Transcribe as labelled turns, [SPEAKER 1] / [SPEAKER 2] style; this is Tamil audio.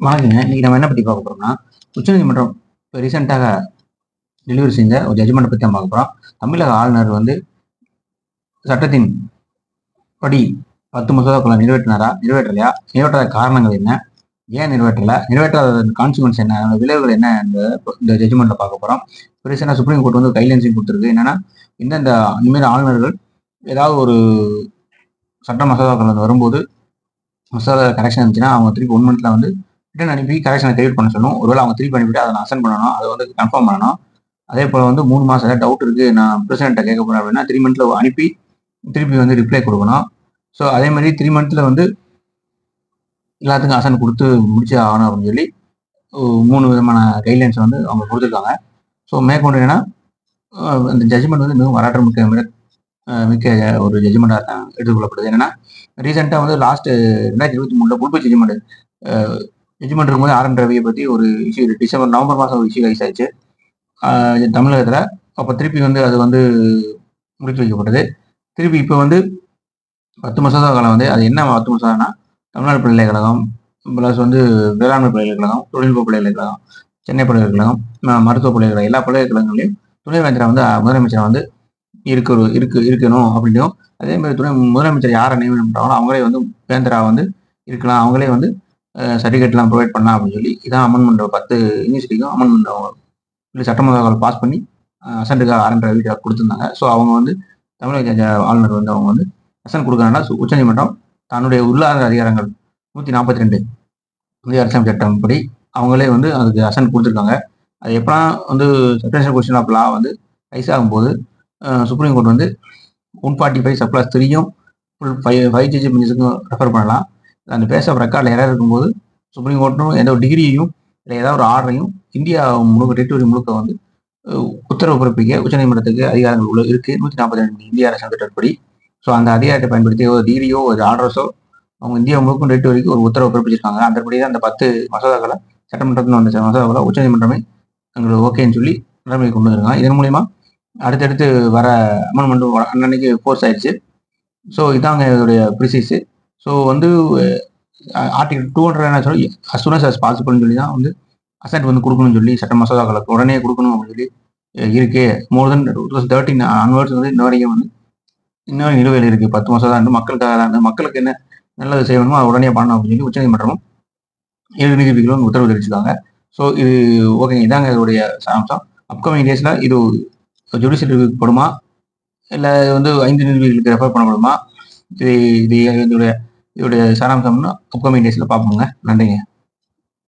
[SPEAKER 1] வணக்கங்க இன்னைக்கு நம்ம என்ன பற்றி பார்க்க போறோம்னா உச்சநீதிமன்றம் இப்போ ரீசெண்டாக டெலிவரி செஞ்ச ஒரு ஜட்ஜ்மெண்ட் பற்றி தான் பார்க்க போகிறோம் தமிழக ஆளுநர் வந்து சட்டத்தின் படி பத்து மசோதாக்களை நிறைவேற்றினாரா நிறைவேற்றலையா நிறைவேற்றாத காரணங்கள் என்ன ஏன் நிறைவேற்றல நிறைவேற்றாத கான்சிக்வன்ஸ் என்ன விளைவுகள் என்ன இந்த இந்த பார்க்க போகிறோம் ரீசெண்டாக சுப்ரீம் கோர்ட் வந்து கைட்லைன்ஸையும் கொடுத்துருக்கு. என்னன்னா இந்தந்த இனிமேல் ஆளுநர்கள் ஏதாவது ஒரு சட்ட மசோதாக்கள் வந்து வரும்போது மசோதா கரெக்ஷன் இருந்துச்சுன்னா அவங்க திருப்பி ஒன் மந்த்ல வந்து ரிட்டர்ன் அனுப்பி கரெக்ஷனை கிரியேட் பண்ண சொல்லணும் ஒருவேளை அவங்க திருப்பி அனுப்பிட்டு அதை அசன் பண்ணணும் அதை வந்து கன்ஃபார்ம் பண்ணணும். அதே போல் வந்து மூணு மாதம் ஏதாவது டவுட் இருக்கு நான் பிரசிடென்ட்டை கேட்க போகிறேன் அப்படின்னா த்ரீ மந்த்ல அனுப்பி திருப்பி வந்து ரிப்ளை கொடுக்கணும். ஸோ அதே மாதிரி த்ரீ மந்த்தில் வந்து எல்லாத்துக்கும் அசன் கொடுத்து முடிச்சு ஆகணும் அப்படின்னு சொல்லி மூணு விதமான கைட்லைன்ஸ் வந்து அவங்க கொடுத்துருக்காங்க. ஸோ மேற்கொண்டு என்னன்னா அந்த ஜட்ஜ்மெண்ட் வந்து மிகவும் வரலாற்று மிக்க மிக- மிக்க ஒரு ஜட்ஜ்மெண்ட்டாக எடுத்துக்கொள்ளப்படுது என்னன்னா ரீசெண்டாக வந்து லாஸ்ட் ரெண்டாயிரத்தி இருபத்தி மூணில் புல்பு ஜட்ஜ்மெண்ட் ஜட்ஜ்மெண்ட் இருக்கும்போது ஆர் என் ரவியை பற்றி ஒரு இஷ்யூ டிசம்பர் நவம்பர் மாதம் ஒரு இஷ்யூ ரைஸ் ஆயிடுச்சு. தமிழகத்தில். அப்போ திருப்பி வந்து அது வந்து முடித்து வைக்கப்பட்டது. திருப்பி இப்போ வந்து பத்து மசோதா காலம் வந்து. அது என்ன பத்து மசோதானா தமிழ்நாடு பல்கலைக்கழகம் ப்ளஸ் வந்து வேளாண்மை பல்கலைக்கழகம் தொழில்நுட்ப பல்கலைக்கழகம் சென்னை பல்கலைக்கழகம் மருத்துவ பல்கலைக்கழகம் எல்லா பல்கலைக்கழகங்களையும் துணைவேந்தரை வந்து முதலமைச்சரை வந்து இருக்கு இருக்கு இருக்கணும் அப்படின்னும். அதே மாதிரி துணை முதலமைச்சர் யாரை நியமனம் பண்ணுறாங்களோ அவங்களே வந்து வேந்தரா வந்து இருக்கலாம். அவங்களே வந்து சர்டிஃபிகேட்லாம் ப்ரொவைட் பண்ணலாம் அப்படின்னு சொல்லி இதான் அமெண்ட்மெண்ட் பத்து யூனிவர்சிட்டிக்கும் அமெண்ட்மெண்ட் அவங்க இல்லை சட்டமன்ற பாஸ் பண்ணி அசன்ட்டுக்காக ஆரன் ரவிக்காக கொடுத்துருந்தாங்க. ஸோ அவங்க வந்து தமிழக ஆளுநர் வந்து அவங்க வந்து அசன் கொடுக்குறாங்கன்னா உச்சநீதிமன்றம் தன்னுடைய உள்ளார்ந்த அதிகாரங்கள் நூற்றி நாற்பத்தி ரெண்டு இந்திய அரசியல் சட்டம் படி அவங்களே வந்து அதுக்கு அசன் கொடுத்துருக்காங்க. அது எப்போ வந்து சப்டன்ஷியல் கொஸ்டின் ஆஃப் லா வந்து ரைஸ் ஆகும்போது சுப்ரீம் கோர்ட் வந்து ஒன் ஃபார்ட்டி ஃபைவ் சப்ளாஸ் த்ரீயும் ஃபுல் ஃபைவ் ஃபைவ் ஜிஜி மினிட்ஸுக்கும் ரெஃபர் பண்ணலாம். அந்த பேச ரெக்கார்டில் எரர் இருக்கும்போது சுப்ரீம் கோர்ட்டும் எந்த ஒரு டிகிரியையும் இல்லை ஏதாவது ஒரு ஆர்டரையும் இந்தியா முழுக்க டெரிட்டரி முழுக்க வந்து உத்தரவு பிறப்பிக்க உச்சநீதிமன்றத்துக்கு அதிகாரங்கள் உள்ள இருக்கு. நூற்றி நாற்பத்தி ரெண்டு இந்திய அரசு சட்டப்படி ஸோ அந்த அதிகாரத்தை பயன்படுத்தி ஒரு டிகிரியோ ஒரு ஆர்டர்ஸோ அவங்க இந்தியா முழுக்கும் டெரிட்டரிக்கு ஒரு உத்தரவு பிறப்பிச்சிருக்காங்க. அதன்படி தான் அந்த பத்து மசோதாக்களை சட்டமன்றத்தில் வந்த மசோதாக்களை உச்சநீதிமன்றமே எங்களுக்கு ஓகேன்னு சொல்லி நடைமுறை கொண்டு வந்திருக்காங்க. இதன் மூலியமா அடுத்தடுத்து வர அமெண்ட்மெண்ட் அன்னன்னைக்கு ஃபோர்ஸ் ஆயிடுச்சு. ஸோ இதாங்க இதோடைய ப்ரிசைஸு ஸோ வந்து ஆர்டிகல் டூ ஹண்ட்ரட் என்ன சொல்லி as அஸ் as சொல்லி தான் வந்து அசென்ட் வந்து கொடுக்கணும்னு சொல்லி சட்ட மசோதாக்களுக்கு உடனே கொடுக்கணும் அப்படின்னு சொல்லி இருக்கு. More then two thousand thirteen onwards வந்து இன்ன வரைக்கும் வந்து இன்னும் நிலுவையில் இருக்கு. பத்து மசோதா இருந்து மக்களுக்காக தான். இருந்து மக்களுக்கு என்ன நல்லது செய்யணுமோ அதை உடனே பண்ணணும் அப்படின்னு சொல்லி உச்சநீதிமன்றமும் ஏழு நீதிபதிகளும் உத்தரவு தெரிவிச்சிருக்காங்க. ஸோ இது ஓகேங்க இதாங்க இதோடைய சாம்சம். அப்கமிங் டேஸில் இது ஜுடிஷியல் ரிவ்யூக்கு போடுமா? இல்லை வந்து ஐந்து நீதிபதிகளுக்கு ரெஃபர் பண்ணப்படுமா? இது இது இதோடைய இதோடைய சாராம்சம்னு அப்கமிங் டேஸில் பார்ப்போங்க. நன்றிங்க.